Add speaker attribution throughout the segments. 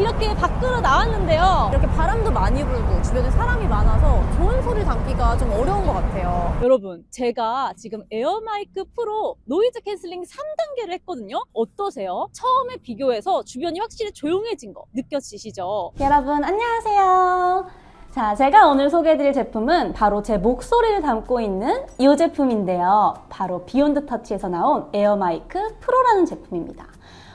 Speaker 1: 이렇게 밖으로 나왔는데요. 이렇게 바람도 많이 불고 주변에 사람이 많아서 좋은 소리 담기가 좀 어려운 것 같아요. 여러분, 제가 지금 에어마이크 프로 노이즈 캔슬링 3단계를 했거든요. 어떠세요? 처음에 비교해서 주변이 확실히 조용해진 거 느껴지시죠?
Speaker 2: 여러분 안녕하세요. 자, 제가 오늘 소개해드릴 제품은 바로 제 목소리를 담고 있는 이 제품인데요. 바로 비욘드 터치에서 나온 에어마이크 프로라는 제품입니다.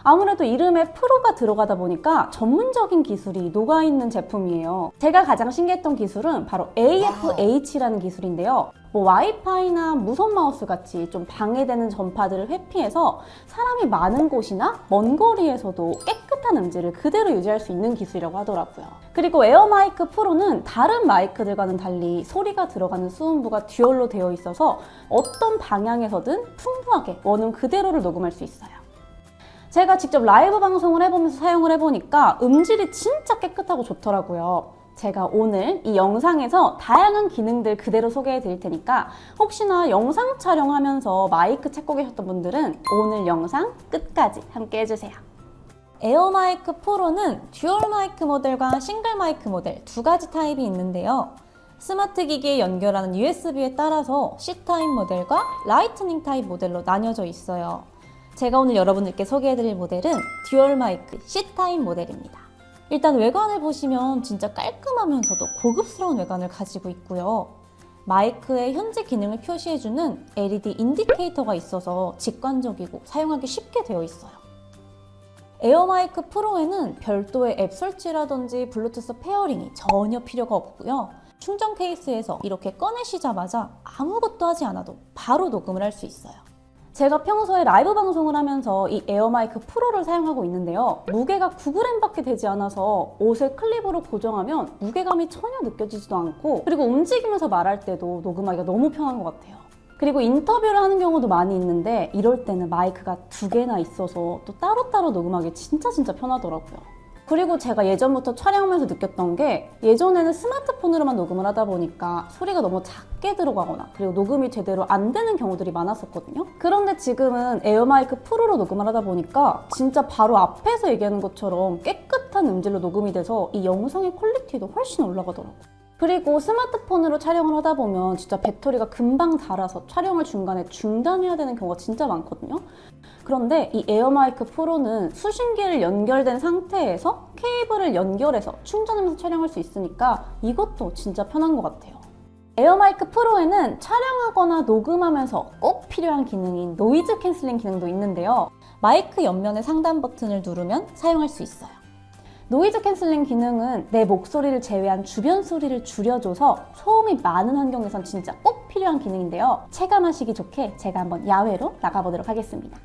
Speaker 2: 아무래도 이름에 프로가 들어가다 보니까 전문적인 기술이 녹아있는 제품이에요. 제가 가장 신기했던 기술은 바로 AFH라는 기술인데요. 뭐 와이파이나 무선 마우스 같이 좀 방해되는 전파들을 회피해서 사람이 많은 곳이나 먼 거리에서도 깨끗한 음질을 그대로 유지할 수 있는 기술이라고 하더라고요. 그리고 에어마이크 프로는 다른 마이크들과는 달리 소리가 들어가는 수음부가 듀얼로 되어 있어서 어떤 방향에서든 풍부하게 원음 그대로를 녹음할 수 있어요. 제가 직접 라이브 방송을 해보면서 사용을 해보니까 음질이 진짜 깨끗하고 좋더라고요. 제가 오늘 이 영상에서 다양한 기능들 그대로 소개해 드릴 테니까 혹시나 영상 촬영하면서 마이크 찾고 계셨던 분들은 오늘 영상 끝까지 함께 해주세요. 에어마이크 프로는 듀얼 마이크 모델과 싱글 마이크 모델 두 가지 타입이 있는데요. 스마트 기기에 연결하는 USB에 따라서 C타입 모델과 라이트닝 타입 모델로 나뉘어져 있어요. 제가 오늘 여러분들께 소개해드릴 모델은 듀얼 마이크 C타입 모델입니다. 일단 외관을 보시면 진짜 깔끔하면서도 고급스러운 외관을 가지고 있고요. 마이크의 현재 기능을 표시해주는 LED 인디케이터가 있어서 직관적이고 사용하기 쉽게 되어 있어요. 에어마이크 프로에는 별도의 앱 설치라든지 블루투스 페어링이 전혀 필요가 없고요. 충전 케이스에서 이렇게 꺼내시자마자 아무것도 하지 않아도 바로 녹음을 할 수 있어요. 제가 평소에 라이브 방송을 하면서 이 에어마이크 프로를 사용하고 있는데요. 무게가 9g밖에 되지 않아서 옷에 클립으로 고정하면 무게감이 전혀 느껴지지도 않고 그리고 움직이면서 말할 때도 녹음하기가 너무 편한 것 같아요. 그리고 인터뷰를 하는 경우도 많이 있는데 이럴 때는 마이크가 두 개나 있어서 또 따로따로 녹음하기 진짜 진짜 편하더라고요. 그리고 제가 예전부터 촬영하면서 느꼈던 게 예전에는 스마트폰으로만 녹음을 하다 보니까 소리가 너무 작게 들어가거나 그리고 녹음이 제대로 안 되는 경우들이 많았었거든요. 그런데 지금은 에어마이크 프로로 녹음을 하다 보니까 진짜 바로 앞에서 얘기하는 것처럼 깨끗한 음질로 녹음이 돼서 이 영상의 퀄리티도 훨씬 올라가더라고요. 그리고 스마트폰으로 촬영을 하다 보면 진짜 배터리가 금방 닳아서 촬영을 중간에 중단해야 되는 경우가 진짜 많거든요. 그런데 이 에어마이크 프로는 수신기를 연결된 상태에서 케이블을 연결해서 충전하면서 촬영할 수 있으니까 이것도 진짜 편한 것 같아요. 에어마이크 프로에는 촬영하거나 녹음하면서 꼭 필요한 기능인 노이즈 캔슬링 기능도 있는데요. 마이크 옆면의 상단 버튼을 누르면 사용할 수 있어요. 노이즈 캔슬링 기능은 내 목소리를 제외한 주변 소리를 줄여줘서 소음이 많은 환경에선 진짜 꼭 필요한 기능인데요. 체감하시기 좋게 제가 한번 야외로 나가보도록 하겠습니다.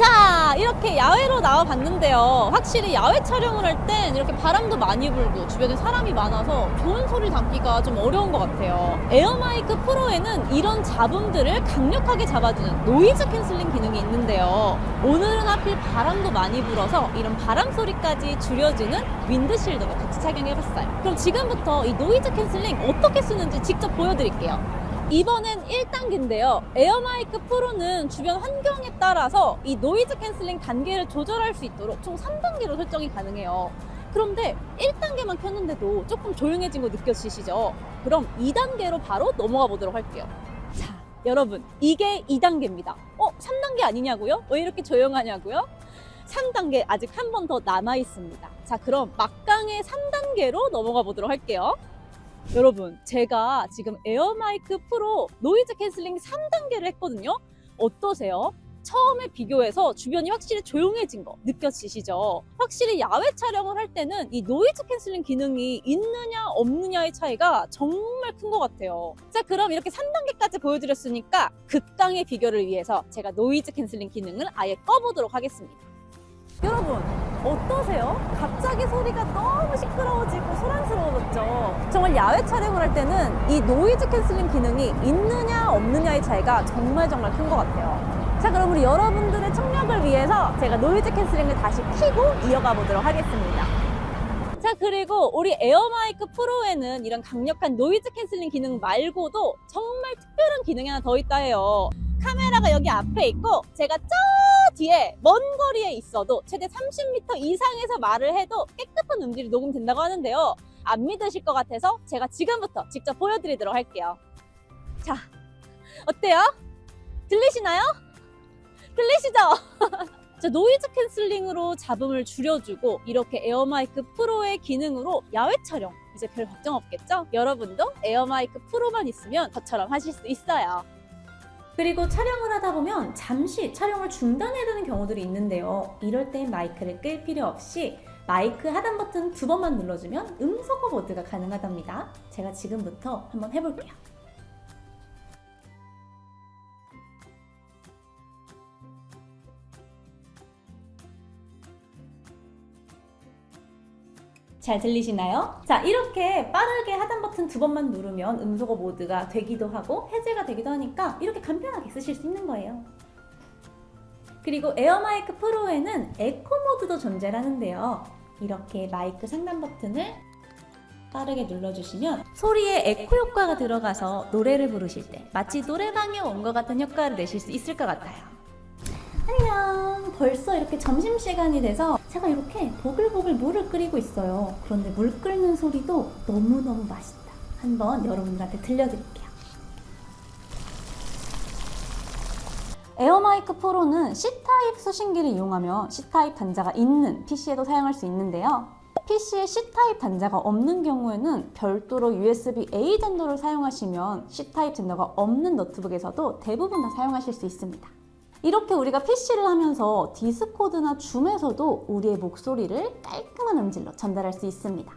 Speaker 1: 자, 이렇게 야외로 나와 봤는데요. 확실히 야외 촬영을 할 땐 이렇게 바람도 많이 불고 주변에 사람이 많아서 좋은 소리 담기가 좀 어려운 것 같아요. 에어마이크 프로에는 이런 잡음들을 강력하게 잡아주는 노이즈 캔슬링 기능이 있는데요. 오늘은 하필 바람도 많이 불어서 이런 바람 소리까지 줄여주는 윈드실드도 같이 착용해봤어요. 그럼 지금부터 이 노이즈 캔슬링 어떻게 쓰는지 직접 보여드릴게요. 이번엔 1단계인데요. 에어마이크 프로는 주변 환경에 따라서 이 노이즈 캔슬링 단계를 조절할 수 있도록 총 3단계로 설정이 가능해요. 그런데 1단계만 켰는데도 조금 조용해진 거 느껴지시죠? 그럼 2단계로 바로 넘어가 보도록 할게요. 자, 여러분, 이게 2단계입니다. 어, 3단계 아니냐고요? 왜 이렇게 조용하냐고요? 3단계 아직 한 번 더 남아 있습니다. 자, 그럼 막강의 3단계로 넘어가 보도록 할게요. 여러분, 제가 지금 에어마이크 프로 노이즈 캔슬링 3단계를 했거든요. 어떠세요? 처음에 비교해서 주변이 확실히 조용해진 거 느껴지시죠? 확실히 야외 촬영을 할 때는 이 노이즈 캔슬링 기능이 있느냐 없느냐의 차이가 정말 큰 것 같아요. 자, 그럼 이렇게 3단계까지 보여드렸으니까 극강의 비교를 위해서 제가 노이즈 캔슬링 기능을 아예 꺼보도록 하겠습니다. 여러분, 어떠세요? 갑자기 소리가 너무 시끄러워지고 소란스러워졌죠. 정말 야외 촬영을 할 때는 이 노이즈 캔슬링 기능이 있느냐 없느냐의 차이가 정말 정말 큰 것 같아요. 자, 그럼 우리 여러분들의 청력을 위해서 제가 노이즈 캔슬링을 다시 켜고 이어가 보도록 하겠습니다. 자, 그리고 우리 에어마이크 프로에는 이런 강력한 노이즈 캔슬링 기능 말고도 정말 특별한 기능이 하나 더 있다 해요. 카메라가 여기 앞에 있고 제가 뒤에 먼 거리에 있어도 최대 30m 이상에서 말을 해도 깨끗한 음질이 녹음된다고 하는데요. 안 믿으실 것 같아서 제가 지금부터 직접 보여드리도록 할게요. 자, 어때요? 들리시나요? 들리시죠? 자, 노이즈 캔슬링으로 잡음을 줄여주고 이렇게 에어마이크 프로의 기능으로 야외 촬영 이제 별 걱정 없겠죠? 여러분도 에어마이크 프로만 있으면 저처럼 하실 수 있어요.
Speaker 2: 그리고 촬영을 하다 보면 잠시 촬영을 중단해야 되는 경우들이 있는데요. 이럴 땐 마이크를 끌 필요 없이 마이크 하단 버튼 두 번만 눌러주면 음소거 모드가 가능하답니다. 제가 지금부터 한번 해볼게요. 잘 들리시나요? 자, 이렇게 빠르게 하단 버튼 두 번만 누르면 음소거 모드가 되기도 하고 해제가 되기도 하니까 이렇게 간편하게 쓰실 수 있는 거예요. 그리고 에어마이크 프로에는 에코 모드도 존재하는데요. 이렇게 마이크 상단 버튼을 빠르게 눌러주시면 소리에 에코 효과가 들어가서 노래를 부르실 때 마치 노래방에 온 것 같은 효과를 내실 수 있을 것 같아요. 안녕. 벌써 이렇게 점심시간이 돼서 제가 이렇게 보글보글 물을 끓이고 있어요. 그런데 물 끓는 소리도 너무너무 맛있다. 한번 여러분들한테 들려드릴게요. 에어마이크 프로는 C타입 수신기를 이용하면 C타입 단자가 있는 PC에도 사용할 수 있는데요. PC에 C타입 단자가 없는 경우에는 별도로 USB-A 전도를 사용하시면 C타입 전도가 없는 노트북에서도 대부분 다 사용하실 수 있습니다. 이렇게 우리가 PC를 하면서 디스코드나 줌에서도 우리의 목소리를 깔끔한 음질로 전달할 수 있습니다.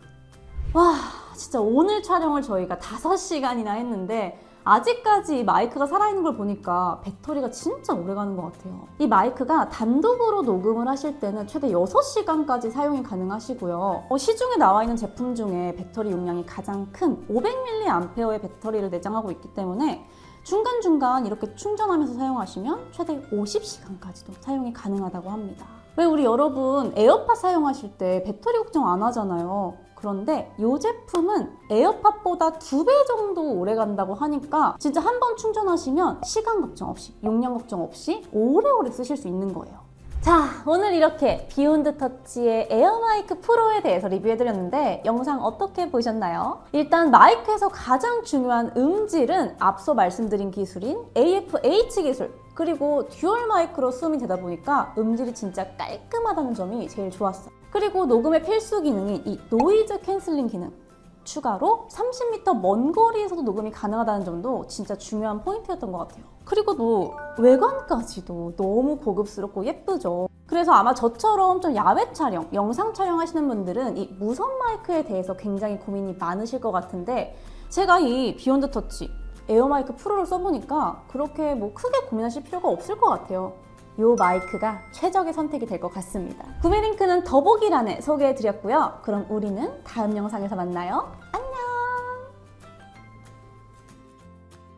Speaker 2: 와, 진짜 오늘 촬영을 저희가 5시간이나 했는데 아직까지 이 마이크가 살아있는 걸 보니까 배터리가 진짜 오래 가는 것 같아요. 이 마이크가 단독으로 녹음을 하실 때는 최대 6시간까지 사용이 가능하시고요. 어, 시중에 나와 있는 제품 중에 배터리 용량이 가장 큰 500mAh의 배터리를 내장하고 있기 때문에 중간중간 이렇게 충전하면서 사용하시면 최대 50시간까지도 사용이 가능하다고 합니다. 왜 우리 여러분 에어팟 사용하실 때 배터리 걱정 안 하잖아요. 그런데 이 제품은 에어팟보다 두 배 정도 오래 간다고 하니까 진짜 한 번 충전하시면 시간 걱정 없이 용량 걱정 없이 오래오래 쓰실 수 있는 거예요. 자, 오늘 이렇게 비욘드 터치의 에어 마이크 프로에 대해서 리뷰해드렸는데 영상 어떻게 보셨나요? 일단 마이크에서 가장 중요한 음질은 앞서 말씀드린 기술인 AFH 기술 그리고 듀얼 마이크로 수음이 되다 보니까 음질이 진짜 깔끔하다는 점이 제일 좋았어요. 그리고 녹음의 필수 기능인 이 노이즈 캔슬링 기능 추가로 30m 먼 거리에서도 녹음이 가능하다는 점도 진짜 중요한 포인트였던 것 같아요. 그리고 또 외관까지도 너무 고급스럽고 예쁘죠. 그래서 아마 저처럼 좀 야외 촬영, 영상 촬영하시는 분들은 이 무선 마이크에 대해서 굉장히 고민이 많으실 것 같은데 제가 이 비욘드 터치 에어마이크 프로를 써보니까 그렇게 뭐 크게 고민하실 필요가 없을 것 같아요. 요 마이크가 최적의 선택이 될 것 같습니다. 구매 링크는 더보기란에 소개해드렸고요. 그럼 우리는 다음 영상에서 만나요.